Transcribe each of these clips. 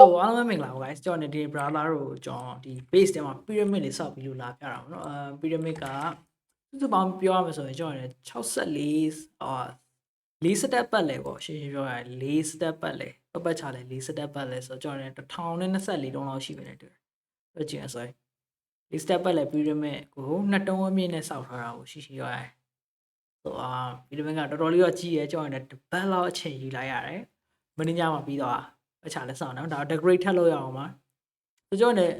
တော့အားလုံးပဲမင်္ဂလာပါ guys ကျွန်တော်နေဒီ brother တို့ကျွန်တော်ဒီ base ထဲမှာ pyramid တွေဆောက်ပြီးလို့လာပြတာပေါ့နော်အဲ pyramid ကသူစုပေါင်းပြောရမယ်ဆိုရင်ကျွန်တော်နေ64အာ၄ step ပတ်လဲပေါ့ရှင်းရှင်းပြောရရင်၄ step ပတ်လဲပတ်ပတ်ချလဲ၄ step ပတ်လဲဆိုတော့ကျွန်တော်နေ1024တုံးလောက်ရှိပြီလေတူပြောကြည့်ရဆိုရင်၄ step ပတ်လဲ pyramid ကိုနှစ်တုံးအမြင့်နဲ့ဆောက်ထားတာကိုရှိရှိရရင်ဆိုအာ pyramid ကတော်တော်လေးတော့ကြီးရဲကျွန်တော်နေတပတ်လောက်အချိန်ယူလိုက်ရတယ်မင်းညမှာပြီးတော့ အချာလက်ဆောင်နော်ဒါ decorate ထပ်လုပ်ရအောင်ပါဆိုကြောနဲ့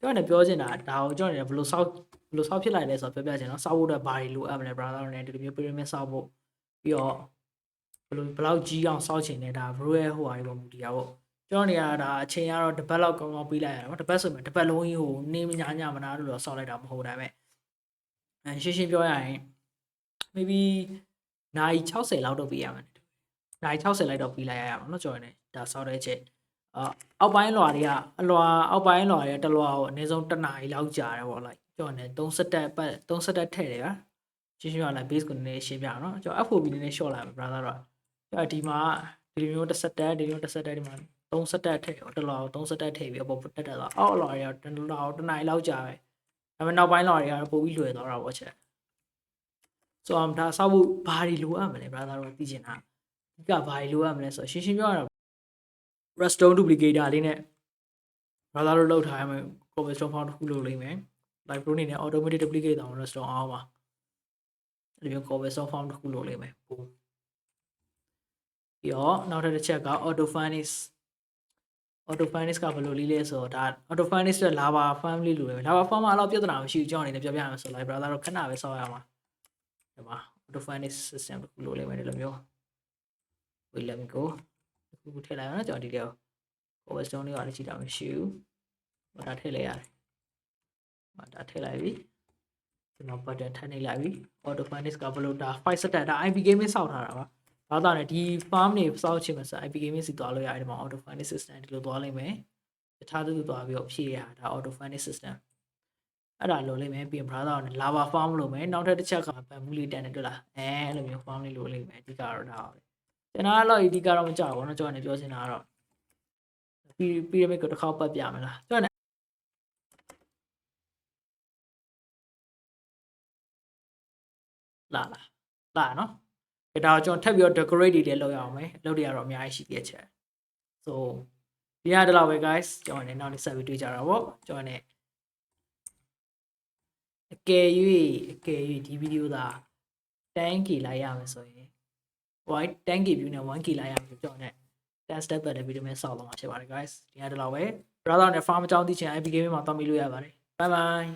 ကြောနဲ့ပြောချင်တာဒါကိုကြောနဲ့ဘယ်လိုဆောက်ဘယ်လိုဆောက်ဖြစ်လိုက်လဲဆိုတော့ပြောပြချင်နော်ဆောက်ဖို့အတွက်ဘာတွေလိုအပ်မလဲ browser နဲ့ဒီလိုမျိုး pyramid ဆောက်ဖို့ပြီးတော့ဘယ်လိုဘယ်လောက်ကြီးအောင်ဆောက်ချင်လဲဒါ bro ရဲ့ဟိုဟာတွေပေါ်မူတည်ရပေါ့ကျွန်တော်နေရတာအချိန်ကတော့တစ်ပတ်လောက်ကောင်းကောင်းပေးလိုက်ရတာပေါ့တစ်ပတ်ဆိုရင်တစ်ပတ်လုံးကြီးကိုနေမညာညမနာလို့တော့ဆောက်လိုက်တာမဟုတ်ဒါပေမဲ့အဲရှင်းရှင်းပြောရရင် maybe နာရီ60လောက်တော့ပေးရမယ် နိုင်60လောက်တော့ပြီးလိုက်ရအောင်เนาะကျွန်တော်ねဒါစောက်တဲ့အချိန် အော်အောက်ပိုင်းလွာတွေကအလွာအောက်ပိုင်းလွာတွေတလွာကိုအနည်းဆုံးတစ်နာရီလောက်ကြာတယ်ပေါ့လိုက်ကျွန်တော်ね30တက်ပတ်30တက်ထည့်တယ်ဗျာရှင်းရှင်းရလိုက် base ကိုနည်းနည်းရှင်းပြအောင်နော်ကျွန်တော် FOB နည်းနည်း short လိုက်မယ် brother တော့ကျွန်တော်ဒီမှာဒီလိုမျိုးတစ်တက်ဒီလိုမျိုးတစ်တက်ဒီမှာ30တက်ထည့်တလွာကို30တက်ထည့်ပြီးအပေါ်တက်တက်သွားအောက်လွာတွေကတလွာကိုတစ်နာရီလောက်ကြာပဲဒါပေမဲ့နောက်ပိုင်းလွာတွေကတော့ပိုပြီးလွယ်သွားတာပေါ့ချက်ဆိုတော့ဒါဆောက်ဖို့ဘာတွေလိုအပ်မလဲ brother တို့သိချင်တာ ဒီကဘာတွေလိုအပ်မလဲဆိုတော့ရှင်းရှင်းပြောရတော့ redstone duplicator လေးနဲ့ brother တို့လောက်ထားရမယ် cobblestone farm တစ်ခုလုပ်လိမ့်မယ် live pro နေနဲ့ automatic duplicate တောင် redstone အောင်ပါအဲ့ဒီမျိုး cobblestone farm တစ်ခုလုပ်လိမ့်မယ်ပုံပြီးတော့နောက်ထပ်တစ်ချက်က auto furnace auto furnace ကဘယ်လိုလေးလဲဆိုတော့ဒါ auto furnace တဲ့ lava farm လေးလိုပဲ lava farm မှာအဲ့လိုပြဿနာမရှိဘူးကျွန်တော်အနေနဲ့ပြောပြရမယ်ဆို live brother တို့ခဏပဲစောက်ရမှာဒီမှာ auto furnace system တစ်ခုလုပ်လိမ့်မယ်ဒီလိုမျိုး wait let me go တစ်ခုထည့်လိုက်အောင်နော်ကျွန်တော်ဒီတယောက် cobblestone လေးကလည်းကြည့်တာမရှိဘူး။ဘာသာထည့်လိုက်ရတယ်။ဘာသာထည့်လိုက်ပြီ။ကျွန်တော် button ထည့်နေလိုက်ပြီ။ auto furnace ကဘလို့ဒါ5 set ဒါ IP gaming စောက်ထားတာပါ။ဘာသာနဲ့ဒီ farm တွေစောက်ချင်မှာဆို IP gaming စီသွားလို့ရတယ်ဒီမှာ auto furnace system ဒီလိုသွားလိမ့်မယ်။တခြားသူသူသွားပြီးတော့ဖြည့်ရတာဒါ auto furnace system အဲ့ဒါလိုလိမ့်မယ်ပြီးရင် browser နဲ့ lava farm လုပ်မယ်နောက်ထပ်တစ်ချက်ကဗန်မူလေးတန်နေတွေ့လားအဲအဲ့လိုမျိုး farm လေးလိုလိမ့်မယ်အဓိကတော့ဒါပါပဲ ကျွန်တော်ကတော့အဓိကတော့မကြောက်ဘူးเนาะကျွန်တော်လည်းပြောချင်တာကတော့ ပီပီရမစ်ကိုတစ်ခေါက်ပတ်ပြမလားကျွန်တော်လာလာလာနော်ဒါတော့ကျွန်တော်ထပ်ပြီးတော့ decorate တွေလည်းလုပ်ရအောင်မယ်လုပ်တွေကတော့အများကြီးရှိသေးချက် so ဒီရတဲ့လောက်ပဲ guys ကျွန်တော်လည်းနောက်နေ့ဆက်ပြီးတွေ့ကြတာပေါ့ကျွန်တော်လည်းအကယ်၍အကယ်၍ဒီဗီဒီယိုသာ 10k လိုက်ရမယ်ဆိုရင် white 10k view နဲ့ 1k လိုက်ရမယ်ဆိုကျွန်တော်လည်း test step တဲ့ဗီဒီယိုမျိုးဆောက်တော့မှာဖြစ်ပါတယ် guys ဒီနေ့တော့ပဲ brother နဲ့ farm အကြောင်းသိချင် IP gaming မှာတောင်းပြီးလို့ရပါတယ် bye bye